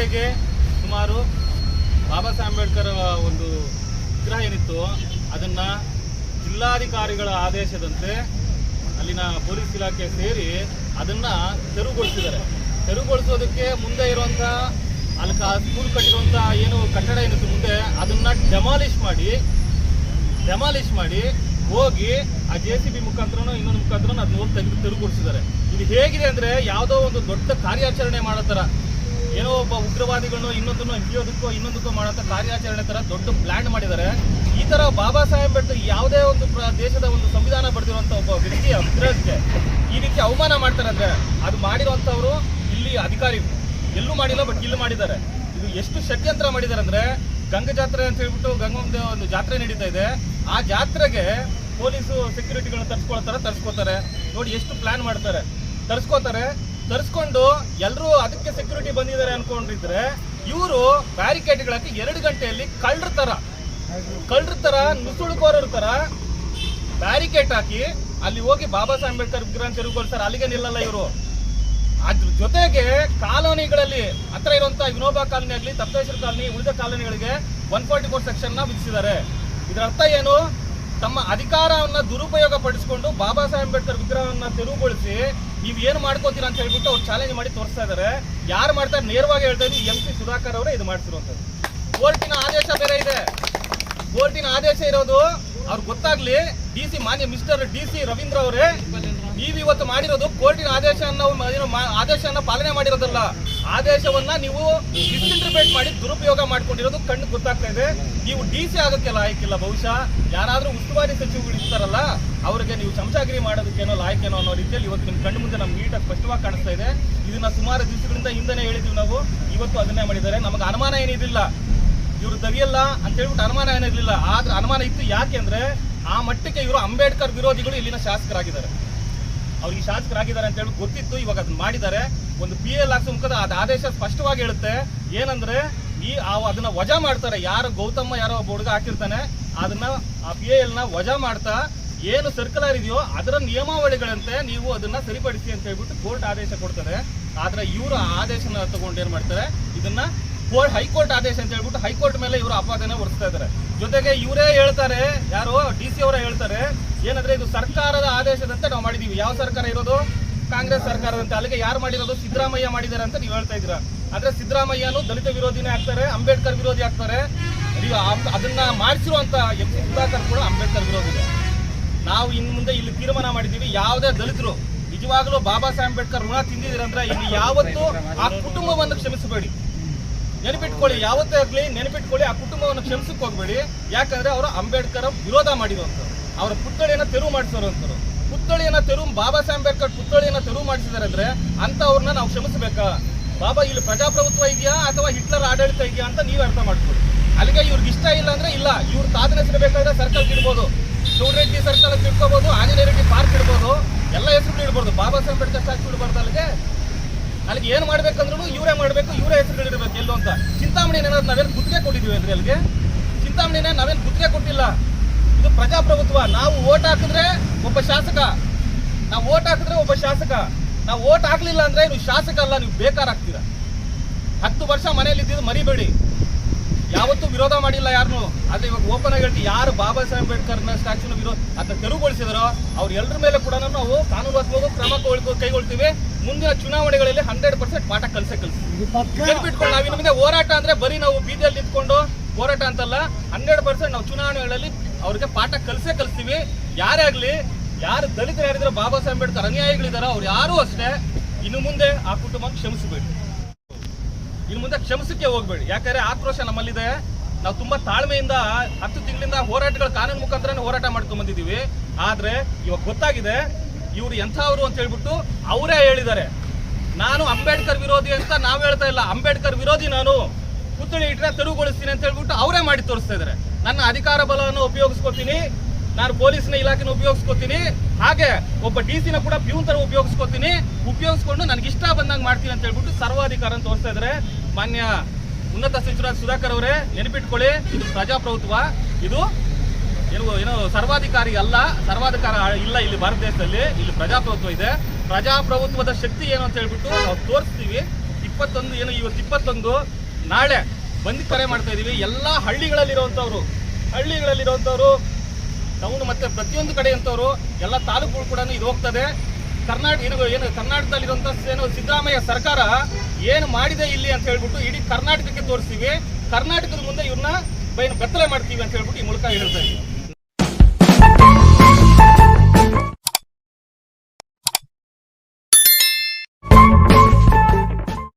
ಗಂಟೆಗೆ ಸುಮಾರು ಬಾಬಾ ಸಾಹೇಬ್ ಅಂಬೇಡ್ಕರ್ ಒಂದು ವಿಗ್ರಹ ಏನಿತ್ತು, ಅದನ್ನ ಜಿಲ್ಲಾಧಿಕಾರಿಗಳ ಆದೇಶದಂತೆ ಅಲ್ಲಿನ ಪೊಲೀಸ್ ಇಲಾಖೆ ಸೇರಿ ಅದನ್ನ ತೆರವುಗೊಳಿಸಿದ್ದಾರೆ. ತೆರವುಗೊಳಿಸೋದಕ್ಕೆ ಮುಂದೆ ಇರುವಂಥ ಅಲ್ಲಿ ಸ್ಕೂಲ್ ಕಟ್ಟಿರುವಂಥ ಏನು ಕಟ್ಟಡ ಏನಿತ್ತು ಮುಂದೆ, ಅದನ್ನ ಡೆಮಾಲಿಷ್ ಮಾಡಿ ಡೆಮಾಲಿಷ್ ಮಾಡಿ ಹೋಗಿ ಆ ಜೆ ಸಿ ಬಿ ಮುಖಾಂತರನೋ ಇನ್ನೊಂದು ಮುಖಾಂತರ ಅದನ್ನ ಹೋಗಿ ತೆಗೆದು ತೆರವುಗೊಳಿಸಿದ್ದಾರೆ. ಇದು ಹೇಗಿದೆ ಅಂದ್ರೆ ಯಾವುದೋ ಒಂದು ದೊಡ್ಡ ಕಾರ್ಯಾಚರಣೆ ಮಾಡೋ ಥರ. ಏನೋ ಒಬ್ಬ ಉಗ್ರವಾದಿಗಳನ್ನು ಇನ್ನೊಂದನ್ನು ಹಿಡಿಯೋದಕ್ಕೋ ಇನ್ನೊಂದಕ್ಕೋ ಮಾಡೋ ಕಾರ್ಯಾಚರಣೆ ತರ ದೊಡ್ಡ ಪ್ಲಾನ್ ಮಾಡಿದ್ದಾರೆ. ಈ ತರ ಬಾಬಾ ಸಾಹೇಬ್ ಅಂಬೇಡ್ಕರ್ ಯಾವುದೇ ಒಂದು ದೇಶದ ಒಂದು ಸಂವಿಧಾನ ಬರೆದಿರುವಂತ ಒಬ್ಬ ವ್ಯಕ್ತಿಯ ವಿಗ್ರಹಕ್ಕೆ ಈ ರೀತಿ ಅವಮಾನ ಮಾಡ್ತಾರೆ ಅಂದ್ರೆ ಅದು ಮಾಡಿರುವಂಥವರು ಇಲ್ಲಿ ಅಧಿಕಾರಿ ಎಲ್ಲೂ ಮಾಡಿಲ್ಲ ಬಟ್ ಇಲ್ಲಿ ಮಾಡಿದ್ದಾರೆ. ಇದು ಎಷ್ಟು ಷಡ್ಯಂತ್ರ ಮಾಡಿದ್ದಾರೆ ಅಂದ್ರೆ ಗಂಗಾ ಜಾತ್ರೆ ಅಂತ ಹೇಳ್ಬಿಟ್ಟು ಗಂಗಾ ಒಂದು ಜಾತ್ರೆ ನಡೀತಾ ಇದೆ. ಆ ಜಾತ್ರೆಗೆ ಪೊಲೀಸು ಸೆಕ್ಯೂರಿಟಿಗಳನ್ನ ತರ್ಸ್ಕೊಳ್ತಾರೆ ತರ್ಸ್ಕೊತಾರೆ. ನೋಡಿ ಎಷ್ಟು ಪ್ಲಾನ್ ಮಾಡ್ತಾರೆ. ತರ್ಸ್ಕೊತಾರೆ. ತರ್ಸ್ಕೊಂಡು ಎಲ್ಲರೂ ಅದಕ್ಕೆ ಸೆಕ್ಯೂರಿಟಿ ಬಂದಿದ್ದಾರೆ ಅನ್ಕೊಂಡಿದ್ರೆ ಇವರು ಬ್ಯಾರಿಕೇಡ್ಗಳಾಕಿ ಎರಡು ಗಂಟೆಯಲ್ಲಿ ಕಳ್ಳರ ತರ ಕಳ್ಳರ ತರ, ನುಸುಳುಕೋರರ ತರ ಬ್ಯಾರಿಕೇಡ್ ಹಾಕಿ ಅಲ್ಲಿ ಹೋಗಿ ಬಾಬಾ ಸಾಹೇಬ್ ಅಂಬೇಡ್ಕರ್ ವಿಗ್ರಹ ಸರ್ ಅಲ್ಲಿಗೆ ನಿಲ್ಲಲ್ಲ ಇವರು. ಅದ್ರ ಜೊತೆಗೆ ಕಾಲೋನಿಗಳಲ್ಲಿ ಹತ್ರ ಇರುವಂತಹ ವಿನೋಬಾ ಕಾಲೋನಿ ಆಗಲಿ ತಪ್ಪೇಶ್ವರ ಕಾಲನಿ ಉಳಿದ ಕಾಲೋನಿಗಳಿಗೆ ಒನ್ ಫಾರ್ಟಿ ಫೋರ್ ಸೆಕ್ಷನ್ನ ವಿಧಿಸಿದ್ದಾರೆ. ಇದರ ಅರ್ಥ ಏನು? ತಮ್ಮ ಅಧಿಕಾರವನ್ನ ದುರುಪಯೋಗ ಪಡಿಸಿಕೊಂಡು ಬಾಬಾ ಸಾಹೇಬ್ ಅಂಬೇಡ್ಕರ್ ವಿಗ್ರಹವನ್ನ ತೆರವುಗೊಳಿಸಿ ನೀವು ಏನು ಮಾಡ್ಕೋತೀರ ಅಂತ ಹೇಳ್ಬಿಟ್ಟು ಅವ್ರು ಚಾಲೆಂಜ್ ಮಾಡಿ ತೋರಿಸ್ತಾ ಇದ್ದಾರೆ ಯಾರು ಮಾಡ್ತಾರೆ? ನೇರವಾಗಿ ಹೇಳ್ತಾ ಇದ್ದೀವಿ ಎಂ ಸಿ ಸುಧಾಕರ್ ಅವರೇ ಇದು ಮಾಡ್ತಿರುವಂತದ್ದು ಕೋರ್ಟಿನ ಆದೇಶ ಬೇರೆ ಇದೆ. ಕೋರ್ಟಿನ ಆದೇಶ ಇರೋದು ಅವ್ರಿಗೆ ಗೊತ್ತಾಗ್ಲಿ, ಡಿ ಸಿ ಮಾನ್ಯ ಮಿಸ್ಟರ್ ಡಿ ಸಿ ರವೀಂದ್ರ ಅವರೇ, ನೀವು ಇವತ್ತು ಮಾಡಿರೋದು ಕೋರ್ಟಿನ ಆದೇಶವನ್ನು ಏನು ಮಾ- ಪಾಲನೆ ಮಾಡಿರೋದಲ್ಲ. ಆದೇಶವನ್ನ ನೀವು ಮಿಸ್ಇಂಟರ್ಪ್ರೇಟ್ ಮಾಡಿ ದುರುಪಯೋಗ ಮಾಡ್ಕೊಂಡಿರೋದು ಕಣ್ಣು ಗೊತ್ತಾಗ್ತಾ ಇದೆ. ನೀವು ಡಿ ಸಿ ಆಗೋಕ್ಕೆ ಲಾಯಕ್ಕಿಲ್ಲ ಬಹುಶಃ. ಯಾರಾದ್ರೂ ಉಸ್ತುವಾರಿ ಸಚಿವಗಳು ಇರ್ತಾರಲ್ಲ, ಅವರಿಗೆ ನೀವು ಚಮಚಾಗಿರಿ ಮಾಡೋದಕ್ಕೇನೋ ಲಾಯಕ್ಕೇನೋ ಅನ್ನೋ ರೀತಿಯಲ್ಲಿ ಇವತ್ತು ನಿಮ್ಮ ಕಣ್ಣು ಮುಂದೆ ನಮ್ಗೆ ನೀಟಾಗಿ ಸ್ಪಷ್ಟವಾಗಿ ಕಾಣಿಸ್ತಾ ಇದೆ. ಇದನ್ನ ಸುಮಾರು ದಿವಸಗಳಿಂದ ಹಿಂದೆನೇ ಹೇಳಿದ್ವಿ ನಾವು. ಇವತ್ತು ಅದನ್ನೇ ಮಾಡಿದ್ದಾರೆ. ನಮಗೆ ಅನುಮಾನ ಏನಿದಿಲ್ಲ ಇವರು ದವಿಯಲ್ಲ ಅಂತ ಹೇಳ್ಬಿಟ್ಟು ಅನುಮಾನ ಏನಿರಲಿಲ್ಲ ಆದ್ರೆ ಅನುಮಾನ ಇತ್ತು ಯಾಕೆಂದ್ರೆ ಆ ಮಟ್ಟಕ್ಕೆ ಇವರು ಅಂಬೇಡ್ಕರ್ ವಿರೋಧಿಗಳು ಇಲ್ಲಿನ ಶಾಸಕರಾಗಿದ್ದಾರೆ. ಅವ್ರಿಗೆ ಶಾಸಕರಾಗಿದ್ದಾರೆ ಅಂತ ಹೇಳಿ ಗೊತ್ತಿತ್ತು. ಇವಾಗ ಅದನ್ನ ಮಾಡಿದ್ದಾರೆ. ಒಂದು ಪಿ ಎಲ್ ಹಾಕ್ಸೋ ಮುಖದ ಅದು ಆದೇಶ ಸ್ಪಷ್ಟವಾಗಿ ಹೇಳುತ್ತೆ. ಏನಂದ್ರೆ ಈ ಆ ಅದನ್ನ ವಜಾ ಮಾಡ್ತಾರೆ. ಯಾರು ಗೌತಮ್ಮ ಯಾರೋ ಒಬ್ಬ ಹುಡುಗ ಹಾಕಿರ್ತಾನೆ, ಅದನ್ನ ಆ ಪಿ ಎಲ್ನ ವಜಾ ಮಾಡ್ತಾ ಏನು ಸರ್ಕುಲರ್ ಇದೆಯೋ ಅದರ ನಿಯಮಾವಳಿಗಳಂತೆ ನೀವು ಅದನ್ನ ಸರಿಪಡಿಸಿ ಅಂತ ಹೇಳ್ಬಿಟ್ಟು ಕೋರ್ಟ್ ಆದೇಶ ಕೊಡ್ತಾರೆ. ಆದ್ರೆ ಇವರು ಆದೇಶನ ತಗೊಂಡು ಏನ್ ಮಾಡ್ತಾರೆ? ಇದನ್ನ ಕೋರ್ಟ್, ಹೈಕೋರ್ಟ್ ಆದೇಶ ಅಂತ ಹೇಳ್ಬಿಟ್ಟು ಹೈಕೋರ್ಟ್ ಮೇಲೆ ಇವರು ಅಪಾದನೆ ಹೊರಿಸ್ತಾ ಇದ್ದಾರೆ ಜೊತೆಗೆ ಇವರೇ ಹೇಳ್ತಾರೆ, ಯಾರು ಡಿ ಸಿ ಅವರೇ ಹೇಳ್ತಾರೆ, ಏನಂದ್ರೆ ಇದು ಸರ್ಕಾರದ ಆದೇಶದಂತೆ ನಾವು ಮಾಡಿದೀವಿ. ಯಾವ ಸರ್ಕಾರ ಇರೋದು? ಕಾಂಗ್ರೆಸ್ ಸರ್ಕಾರದಂತೆ, ಅಲ್ಲಿಗೆ ಯಾರು ಮಾಡಿರೋದು? ಸಿದ್ದರಾಮಯ್ಯ ಮಾಡಿದ್ದಾರೆ ಅಂತ ನೀವು ಹೇಳ್ತಾ ಇದ್ದೀರಾ? ಆದ್ರೆ ಸಿದ್ದರಾಮಯ್ಯನು ದಲಿತ ವಿರೋಧಿನೇ ಆಗ್ತಾರೆ, ಅಂಬೇಡ್ಕರ್ ವಿರೋಧಿ ಆಗ್ತಾರೆ. ಅದನ್ನ ಮಾಡಿಸಿರುವಂತ ಎಂ ಸಿ ಸುಧಾಕರ್ ಕೂಡ ಅಂಬೇಡ್ಕರ್ ವಿರೋಧಿ ನಾವು ಇನ್ನು ಮುಂದೆ ಇಲ್ಲಿ ತೀರ್ಮಾನ ಮಾಡಿದೀವಿ ಯಾವುದೇ ದಲಿತರು, ನಿಜವಾಗ್ಲೂ ಬಾಬಾ ಸಾಹೇಬ್ ಅಂಬೇಡ್ಕರ್ ಋಣ ತಿಂದಿದ್ದೀರಂದ್ರೆ ಇಲ್ಲಿ ಯಾವತ್ತೂ ಆ ಕುಟುಂಬವನ್ನು ಕ್ಷಮಿಸಬೇಡಿ. ನೆನಪಿಟ್ಕೊಳ್ಳಿ, ಯಾವತ್ತೇ ಆಗ್ಲಿ ನೆನಪಿಟ್ಕೊಳ್ಳಿ, ಆ ಕುಟುಂಬವನ್ನು ಕ್ಷಮಿಸಕ್ಕೆ ಹೋಗ್ಬೇಡಿ. ಯಾಕಂದ್ರೆ ಅವರು ಅಂಬೇಡ್ಕರ್ ವಿರೋಧ ಮಾಡಿರುವಂತರು ಅವರ ಪುತ್ಥಳಿಯನ್ನ ತೆರವು ಮಾಡಿಸಿರುವಂತರು ಪುತ್ಥಳಿಯನ್ನ ತೆರವು ಬಾಬಾ ಸಾಹೇಬ್ ಅಂಬೇಡ್ಕರ್ ಪುತ್ಥಳಿಯನ್ನ ತೆರವು ಮಾಡಿಸಿದಾರೆ ಅಂದ್ರೆ ಅಂತವ್ರನ್ನ ನಾವು ಕ್ಷಮಿಸಬೇಕಾ? ಬಾಬಾ, ಇಲ್ಲಿ ಪ್ರಜಾಪ್ರಭುತ್ವ ಇದೆಯಾ ಅಥವಾ ಹಿಟ್ಲರ್ ಆಡಳಿತ ಇದೆಯಾ ಅಂತ ನೀವು ಅರ್ಥ ಮಾಡ್ಕೊಳ್ಳಿ. ಅಲ್ಲಿಗೆ ಇವ್ರಿಗೆ ಇಷ್ಟ ಇಲ್ಲ ಅಂದ್ರೆ ಇಲ್ಲ. ಇವ್ರ ತಾತನ ಹೆಸರು ಸರ್ಕಲ್ ಇಡ್ಬೋದು. ಶಿವರೆಡ್ಡಿ ಸರ್ಕಲ್ ಇಟ್ಕೋಬಹುದು ಆಂಜನೇಯ ರೆಡ್ಡಿ ಪಾರ್ಕ್ ಇಡ್ಬೋದು. ಎಲ್ಲ ಹೆಸರು ಇಡ್ಬೋದು. ಬಾಬಾ ಸಾಹೇಬ್ ಅಂಬೇಡ್ಕರ್ ಸ್ಟ್ಯಾಚು ಇಡಬಾರ್ದು ಅಲ್ಲಿಗೆ. ಅಲ್ಲಿಗೆ ಏನ್ ಮಾಡ್ಬೇಕಂದ್ರೂ ಇವರೇ ಮಾಡ್ಬೇಕು, ಇವರೇ ಇಡಬೇಕು. ಎಲ್ಲೋ ಅಂತ. ಚಿಂತಾಮಣಿ ಏನಾದ್ರು ನಾವೇನು ಗುತ್ತಿಗೆ ಕೊಟ್ಟಿದೀವಿ ಅಂದ್ರೆ ಅಲ್ಲಿಗೆ? ಚಿಂತಾಮಣಿನ ನಾವೇನು ಗುತ್ತಿಗೆ ಕೊಟ್ಟಿಲ್ಲ. ಇದು ಪ್ರಜಾಪ್ರಭುತ್ವ. ನಾವು ಓಟ್ ಹಾಕಿದ್ರೆ ಒಬ್ಬ ಶಾಸಕ. ನಾವು ಓಟ್ ಹಾಕಿದ್ರೆ ಒಬ್ಬ ಶಾಸಕ. ನಾವು ಓಟ್ ಹಾಕ್ಲಿಲ್ಲ ಅಂದ್ರೆ ನೀವು ಶಾಸಕ ಅಲ್ಲ ನೀವು ಬೇಕಾರ ಆಗ್ತೀರಾ. ಹತ್ತು ವರ್ಷ ಮನೆಯಲ್ಲಿ ಇದ್ದಿದ್ದು ಮರಿಬೇಡಿ. ಯಾವತ್ತೂ ವಿರೋಧ ಮಾಡಿಲ್ಲ ಯಾರನ್ನು ಆದ್ರೆ ಇವಾಗ ಓಪನ್ ಆಗಿ ಹೇಳ್ತೀವಿ ಯಾರು ಬಾಬಾ ಸಾಹೇಬ್ ಅಂಬೇಡ್ಕರ್ನ ಸ್ಟ್ಯಾಚ್ಯೂನ ವಿರೋಧ ಅದನ್ನ ತೆರವುಗೊಳಿಸಿದಾರೋ ಅವ್ರ ಎಲ್ಲರ ಮೇಲೆ ಕೂಡ ನಾವು ಕಾನೂನಾತ್ಮಕ ಕ್ರಮ ಕೈಗೊಳ್- ಕೈಗೊಳ್ತೀವಿ. ಮುಂದಿನ ಚುನಾವಣೆಗಳಲ್ಲಿ ಹಂಡ್ರೆಡ್ ಪರ್ಸೆಂಟ್ ಪಾಠ ಕಲ್ಸೆ ನಾವು ಇನ್ನು ಮುಂದೆ ಹೋರಾಟ ಅಂದ್ರೆ ಬರೀ ನಾವು ಬೀದಿಯಲ್ಲಿ ನಿಂತ್ಕೊಂಡು ಹೋರಾಟ ಅಂತಲ್ಲ ಹಂಡ್ರೆಡ್ ಪರ್ಸೆಂಟ್ ನಾವು ಚುನಾವಣೆಗಳಲ್ಲಿ ಅವ್ರಿಗೆ ಪಾಠ ಕಲಿಸೇ ಕಲಿಸ್ತೀವಿ. ಯಾರೇ ಆಗಲಿ, ಯಾರು ದಲಿತರು ಯಾರಿದ್ರೆ ಬಾಬಾ ಸಾಹೇಬ್ ಅಂಬೇಡ್ಕರ್ ಅನುಯಾಯಿಗಳಿದಾರೋ ಅವ್ರು ಯಾರೂ ಅಷ್ಟೇ ಇನ್ನು ಮುಂದೆ ಆ ಕುಟುಂಬ ಕ್ಷಮಿಸಬೇಡಿ. ಇನ್ನು ಮುಂದೆ ಕ್ಷಮಿಸಕ್ಕೆ ಹೋಗ್ಬೇಡಿ. ಯಾಕಂದ್ರೆ ಆಕ್ರೋಶ ನಮ್ಮಲ್ಲಿದೆ. ನಾವು ತುಂಬಾ ತಾಳ್ಮೆಯಿಂದ ಹತ್ತು ತಿಂಗಳಿಂದ ಹೋರಾಟಗಳ ಕಾನೂನು ಮುಖಾಂತರ ಹೋರಾಟ ಮಾಡ್ಕೊಂಡ್ ಬಂದಿದ್ದೀವಿ. ಆದ್ರೆ ಇವಾಗ ಗೊತ್ತಾಗಿದೆ, ಇವರು ಎಂಥವ್ರು ಅಂತ ಹೇಳ್ಬಿಟ್ಟು ಅವರೇ ಹೇಳಿದ್ದಾರೆ. ನಾನು ಅಂಬೇಡ್ಕರ್ ವಿರೋಧಿ ಅಂತ ನಾವು ಹೇಳ್ತಾ ಇಲ್ಲ. ಅಂಬೇಡ್ಕರ್ ವಿರೋಧಿ ನಾನು. ಪುತ್ತಳಿ ಇಟ್ಟರೆ ತೆರವುಗೊಳಿಸ್ತೀನಿ ಅಂತ ಹೇಳ್ಬಿಟ್ಟು ಅವರೇ ಮಾಡಿ ತೋರಿಸ್ತಾ ಇದ್ದಾರೆ. ನನ್ನ ಅಧಿಕಾರ ಬಲವನ್ನು ಉಪಯೋಗಿಸ್ಕೊತೀನಿ. ನಾನು ಪೊಲೀಸ್ನ ಇಲಾಖೆನ ಉಪಯೋಗಿಸ್ಕೊತೀನಿ. ಹಾಗೆ ಒಬ್ಬ ಡಿ ಸಿನ ಕೂಡ ಪ್ಯೂನ್ ತರ ಉಪಯೋಗಿಸ್ಕೊತೀನಿ. ಉಪಯೋಗಿಸ್ಕೊಂಡು ನನಗೆ ಇಷ್ಟ ಬಂದಂಗೆ ಮಾಡ್ತೀನಿ ಅಂತ ಹೇಳ್ಬಿಟ್ಟು ಸರ್ವಾಧಿಕಾರ ಅಂತ ತೋರಿಸ್ತಾ ಇದ್ರೆ. ಮಾನ್ಯ ಉನ್ನತ ಸಚಿವ ಸುಧಾಕರ್ ಅವರೇ, ನೆನಪಿಟ್ಕೊಳ್ಳಿ, ಇದು ಪ್ರಜಾಪ್ರಭುತ್ವ. ಇದು ಏನು ಏನು ಸರ್ವಾಧಿಕಾರಿ ಅಲ್ಲ, ಸರ್ವಾಧಿಕಾರ ಇಲ್ಲ ಇಲ್ಲಿ ಭಾರತ ದೇಶದಲ್ಲಿ. ಇಲ್ಲಿ ಪ್ರಜಾಪ್ರಭುತ್ವ ಇದೆ. ಪ್ರಜಾಪ್ರಭುತ್ವದ ಶಕ್ತಿ ಏನು ಅಂತ ಹೇಳ್ಬಿಟ್ಟು ನಾವು ತೋರಿಸ್ತೀವಿ. ಇಪ್ಪತ್ತೊಂದು, ಏನು ಇವತ್ತು ಇಪ್ಪತ್ತೊಂದು. ನಾಳೆ ಬಂದು ಕರೆ ಮಾಡ್ತಾ ಇದ್ದೀವಿ ಎಲ್ಲ ಹಳ್ಳಿಗಳಲ್ಲಿರುವಂಥವ್ರು ಹಳ್ಳಿಗಳಲ್ಲಿರುವಂಥವ್ರು, ಟೌನ್ ಮತ್ತೆ ಪ್ರತಿಯೊಂದು ಕಡೆ ಅಂತವ್ರು ಎಲ್ಲ ತಾಲೂಕುಗಳು ಕೂಡ ಇದು ಹೋಗ್ತದೆ. ಕರ್ನಾಟಕ, ಏನು ಏನು, ಕರ್ನಾಟಕದಲ್ಲಿರುವಂಥ ಏನು ಸಿದ್ದರಾಮಯ್ಯ ಸರ್ಕಾರ ಏನು ಮಾಡಿದೆ ಇಲ್ಲಿ ಅಂತ ಹೇಳ್ಬಿಟ್ಟು ಇಡೀ ಕರ್ನಾಟಕಕ್ಕೆ ತೋರಿಸ್ತೀವಿ. ಕರ್ನಾಟಕದ ಮುಂದೆ ಇವ್ರನ್ನ ಬೈನ್ ಬೆತ್ತಲೆ ಮಾಡ್ತೀವಿ ಅಂತ ಹೇಳ್ಬಿಟ್ಟು ಈ ಮೂಲಕ ಹೇಳ್ತಾ ಇದ್ದೀವಿ.